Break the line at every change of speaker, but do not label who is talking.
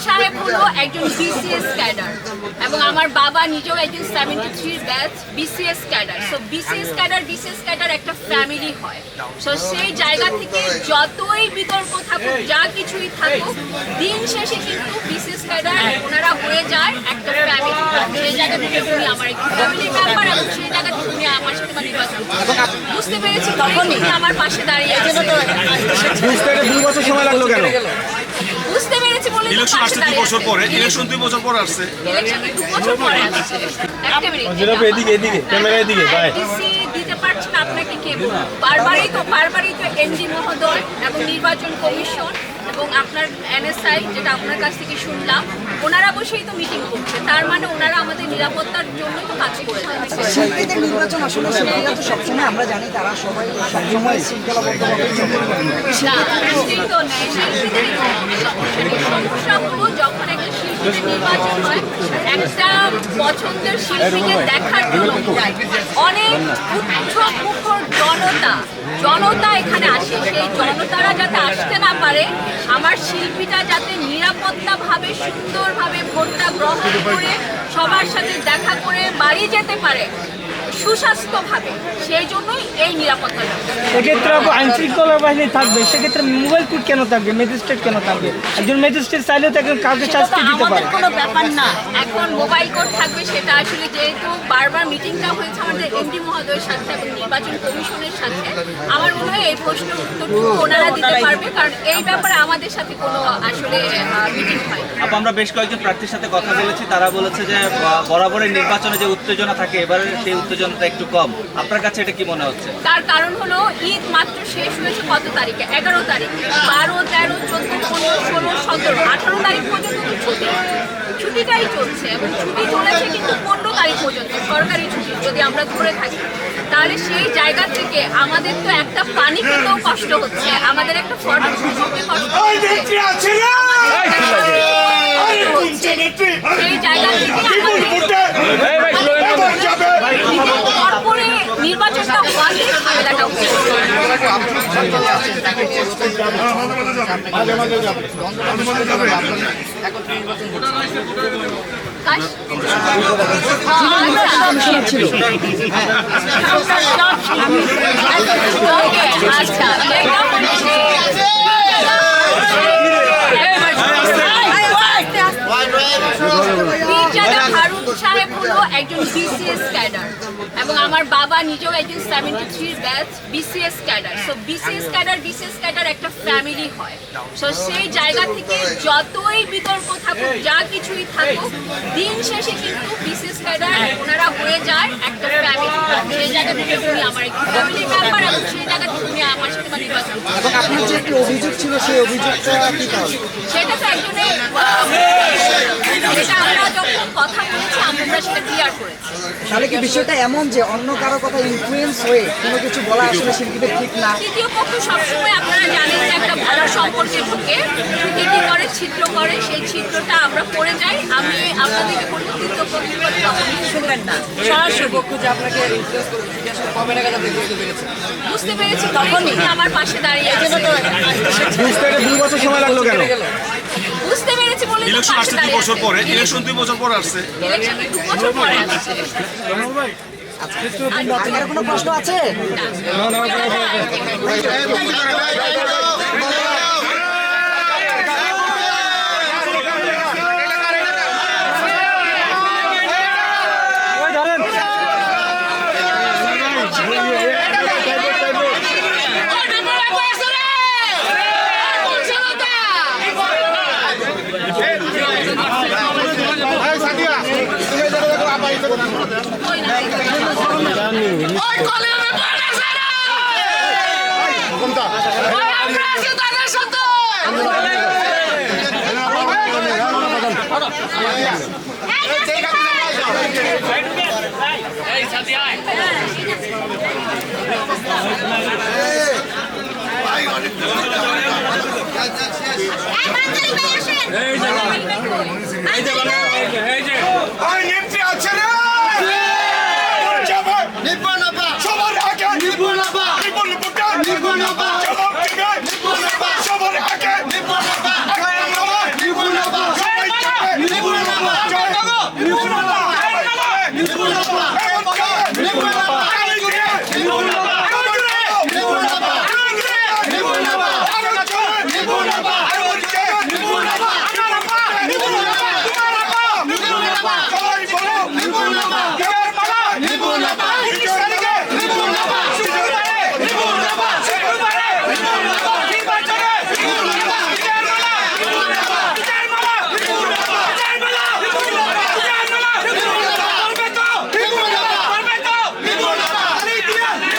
সাহেব হলো একজন বিসিএস ক্যাডার এবং আমার বাবা নিজেও একজন seventy three batch BCS cadre so BCS cadre BCS cadre একটা ফ্যামিলি হয়। সো সেই জায়গা থেকে যতই বিতর্ক থাকুক যা কিছুই থাকুক দিন শেষে কিন্তু বিসিএস ক্যাডার ওনারা হয়ে যায় একটা ফ্যামিলি সেই জায়গা থেকে উনি আমার একটি ফ্যামিলি মেম্বার এবং সেই জায়গা থেকে উনি আমার সাথে নির্বাচন বুঝতে পেরেছি তখন আমার পাশে দাঁড়িয়ে আছে।
বুঝতে দুই বছর সময় লাগল কেন
বুঝতে পেরেছি বলে তো
ইলেকশন আসছে দুই বছর পরে ইলেকশন দুই বছর পরে আসছে।
ইলেকশনে দু বছর পরে আসছে। একটা মিনিট
এদিকে এদিকে ক্যামেরা এদিকে ভাই
ডিসি আপনাকে কে? বারবারই তো বারবারই তো এনজি মহোদয় এবং নির্বাচন কমিশন এবং আপনার এনএসআই যেটা আপনার কাছ থেকে শুনলাম ওনারা বসেই তো মিটিং করছে। তার মানে ওনারা আমাদের নিরাপত্তার জন্য তো কাজ করে
শিল্পীদের নির্বাচন আসলে শিল্পীরা তো সবসময় আমরা জানি তারা সবাই সবসময় শৃঙ্খলাবদ্ধভাবে
সমস্যা হলো যখন একটা শিল্পীদের নির্বাচন হয়, একটা পছন্দের শিল্পীকে দেখার জন্য অনেক উৎসব মুখর জনতা জনতা এখানে আসে। সেই জনতারা যাতে আসতে না পারে, আমার শিল্পীটা যাতে নিরাপত্তাভাবে, সুন্দরভাবে ভোটটা গ্রহণ করে সবার সাথে দেখা করে বাড়ি যেতে পারে সুস্বাস্থ্যভাবে। সেই জন্যই এই নিরাপত্তা
সেক্ষেত্রে আপু আইন শৃঙ্খলা বাহিনী থাকবে। সেক্ষেত্রে মোবাইল কোর্ট কেন থাকবে? ম্যাজিস্ট্রেট কেন থাকবে? একজন ম্যাজিস্ট্রেট চাইলেও তো একজন কাউকে শাস্তি দিতে পারে।
কোনো ব্যাপার না। এখন মোবাইল কোড থাকবে সেটা আসলে যেহেতু বারবার মিটিংটা হয়েছে আমাদের এমডি মহোদয়ের সাথে এবং নির্বাচন কমিশনের সাথে আমার মনে হয় এই প্রশ্নের উত্তরটুকু ওনারা দিতে পারবে। কারণ এই ব্যাপারে আমাদের সাথে কোনো আসলে মিটিং হয়
আপু আমরা বেশ কয়েকজন প্রার্থীর সাথে কথা বলেছি, তারা বলেছে যে বরাবরের নির্বাচনে যে উত্তেজনা থাকে, এবারে সেই উত্তেজনাটা একটু কম। আপনার কাছে এটা কি মনে হচ্ছে?
তার কারণ হলো, ঈদ মাত্র শেষ হয়েছে কত তারিখে? এগারো তারিখ। বারো, তেরো, চোদ্দ, পনেরো, ষোলো, সতেরো, আঠারো তারিখ পর্যন্ত ছুটি। ছুটিটাই চলছে, এবং ছুটি চলেছে কিন্তু পনেরো তারিখ পর্যন্ত সরকারি ছুটি। যদি আমরা ধরে থাকি তাহলে সেই জায়গা থেকে আমাদের তো একটা পানি খেতেও কষ্ট হচ্ছে আমাদের একটা ফটো শুটে কষ্ট হচ্ছে। সেই জায়গা থেকে নির্বাচনটা হওয়াতে ঝামেলাটা? আচ্ছা।
ছিল
ওকে, আচ্ছা এটা হচ্ছে- মির্জাদা হারুন সাহেব হলো একজন বিসিএস ক্যাডার এবং আমার বাবা নিজেও একজন seventy three batch BCS cadre so BCS cadre BCS cadre একটা ফ্যামিলি হয়। সো সেই জায়গা থেকে যতই বিতর্ক থাকুক যা কিছুই থাকুক দিন শেষে কিন্তু বিসিএস ক্যাডার ওনারা হয়ে যায় একটা ফ্যামিলি সেই জায়গা থেকে উনি আমার একটি ফ্যামিলি মেম্বার এবং সেই জায়গা থেকে উনি আমার সাথে নির্বাচন
এবং আপনার যে একটি অভিযোগ ছিল সেই অভিযোগটা কি তাহলে
সেটা তো একজনের সেটা আমরা যখন কথা বলেছি আমরা সেটা ক্লিয়ার করেছি।
তাহলে কি বিষয়টা এমন যে অন্য কারও কথা ইনফ্লুয়েন্স হয়ে কোনো কিছু বলা আসলে শিল্পীদের ঠিক না?
তৃতীয় পক্ষ সবসময় আপনারা জানেন যে একটা ভালো সম্পর্কে ঢুকে কি কি করে ছিদ্র করে সেই ছিদ্রটা আমরা পড়ে যাই। আমি আপনাদেরকে বলব তৃতীয় পক্ষ শুনবেন না। সরাসরি বুঝতে পেরেছি। তখন উনি আমার পাশে দাঁড়িয়ে
বুঝতে দুই বছর সময় লাগল কেন?
বলে
ইলেকশন আসছে দুই বছর পরে ইলেকশন দুই বছর পরে আসছে
ইলেকশনে দু বছর পরে আসছে
কোনো প্রশ্ন আছে
সবার আগে নিপুণ নিপুণ